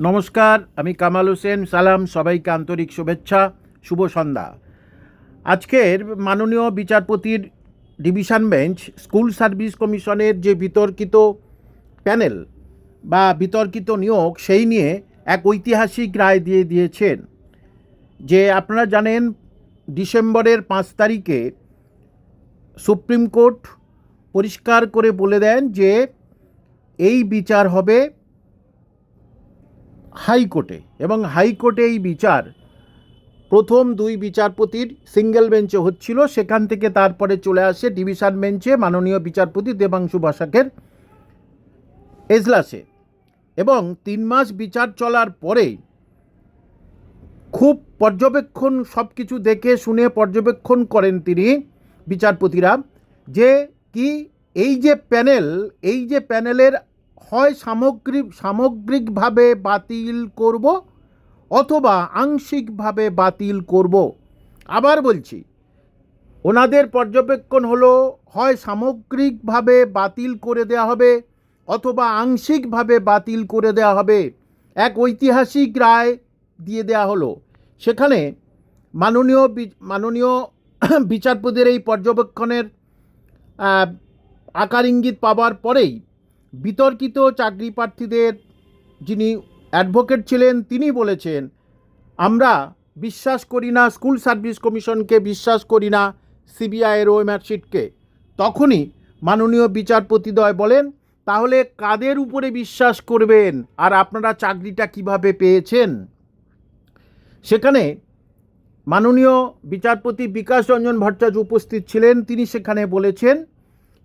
নমস্কার, আমি কামাল হোসেন, সালাম, সবাইকে আন্তরিক শুভেচ্ছা, শুভ সন্ধ্যা। আজকের মাননীয় বিচারপতির ডিভিশন বেঞ্চ, স্কুল সার্ভিস কমিশনের যে বিতর্কিত প্যানেল বা বিতর্কিত নিয়োগ, সেই নিয়ে এক ঐতিহাসিক রায় দিয়ে দিয়েছেন। যে আপনারা জানেন, ডিসেম্বরের পাঁচ তারিখে সুপ্রিম কোর্ট পরিষ্কার করে বলে দেন যে, এই বিচার হবে হাইকোর্টে এবং হাইকোর্টে এই বিচার। প্রথম দুই বিচারপতির সিঙ্গেল বেঞ্চে হচ্ছিল, সেখান থেকে তারপরে চলে আসে ডিভিশন বেঞ্চে মাননীয় বিচারপতি দেবাংশু বসাকের এজলাসে। এবং তিন মাস বিচার চলার পরে খুব পর্যবেক্ষণ সব কিছু দেখে শুনে পর্যবেক্ষণ করেন তিনি বিচারপতিরা যে কি এই যে প্যানেল, এই যে প্যানেলের হয় সামগ্রিক সামগ্রিকভাবে বাতিল করব অথবা আংশিকভাবে বাতিল করব। আবার বলছি, ওনাদের পর্যবেক্ষণ হলো, হয় সামগ্রিকভাবে বাতিল করে দেওয়া হবে অথবা আংশিকভাবে বাতিল করে দেওয়া হবে। এক ঐতিহাসিক রায় দিয়ে দেওয়া হলো। সেখানে মাননীয় মাননীয় বিচারপতির এই পর্যবেক্ষণের আকার ইঙ্গিত পাওয়ার পরেই বিতর্কিত চাকরি প্রার্থীদের যিনি অ্যাডভোকেট ছিলেন, তিনি বলেছেন, আমরা বিশ্বাস করি না, স্কুল সার্ভিস কমিশনকে বিশ্বাস করি না, সিবিআইয়ের ওয়েমার্কশিটকে তখনই মাননীয় বিচারপতিদ্বয় বলেন, তাহলে কাদের উপরে বিশ্বাস করবেন? আর আপনারা চাকরিটা কীভাবে পেয়েছেন? সেখানে মাননীয় বিচারপতি বিকাশ রঞ্জন ভট্টাচার্য উপস্থিত ছিলেন। তিনি সেখানে বলেছেন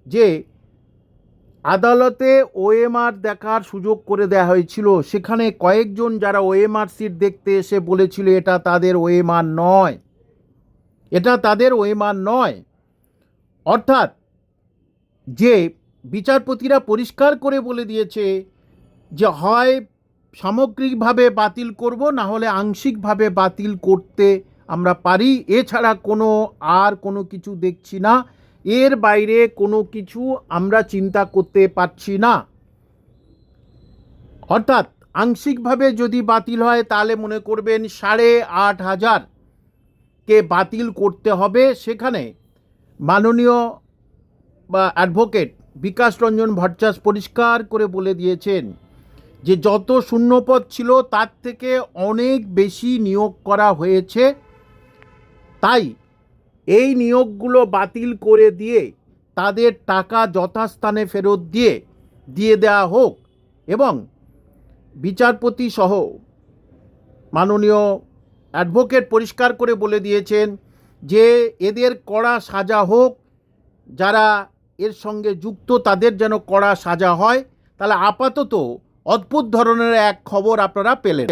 যে আদালতে ওএমআর দেখার সুযোগ করে দেওয়া হয়েছিল। সেখানে কয়েকজন যারা ওএমআর সিট দেখতে এসে বলেছিল, এটা তাদের ওএমআর নয়। এটা তাদের ওএমআর নয়। অর্থাৎ যে বিচারপতিরা পরিষ্কার করে বলে দিয়েছে যে, হয় সামগ্রিকভাবে বাতিল করব, না হলে আংশিকভাবে বাতিল করতে আমরা পারি। এছাড়া কোনো আর কোনো কিছু দেখছি না। এর বাইরে কোনো কিছু আমরা চিন্তা করতে পারছি না। অর্থাৎ আংশিকভাবে যদি বাতিল হয়, তাহলে মনে করবেন সাড়ে আট হাজার কে বাতিল করতে হবে। সেখানে মাননীয়, বা অ্যাডভোকেট বিকাশ রঞ্জন ভট্টাচ পরিষ্কার করে বলে দিয়েছেন যে, যত শূন্যপদ ছিল, তার থেকে অনেক বেশি নিয়োগ করা হয়েছে। তাই এই নিয়োগগুলো বাতিল করে দিয়ে তাদের টাকা যথাস্থানে ফেরত দিয়ে দিয়ে দেওয়া হোক এবং বিচারপতি সহ মাননীয় অ্যাডভোকেট পরিষ্কার করে বলে দিয়েছেন যে এদের কড়া সাজা হোক, যারা এর সঙ্গে যুক্ত তাদের যেন কড়া সাজা হয়, তাহলে আপাতত অদ্ভুত ধরনের এক খবর আপনারা পেলেন।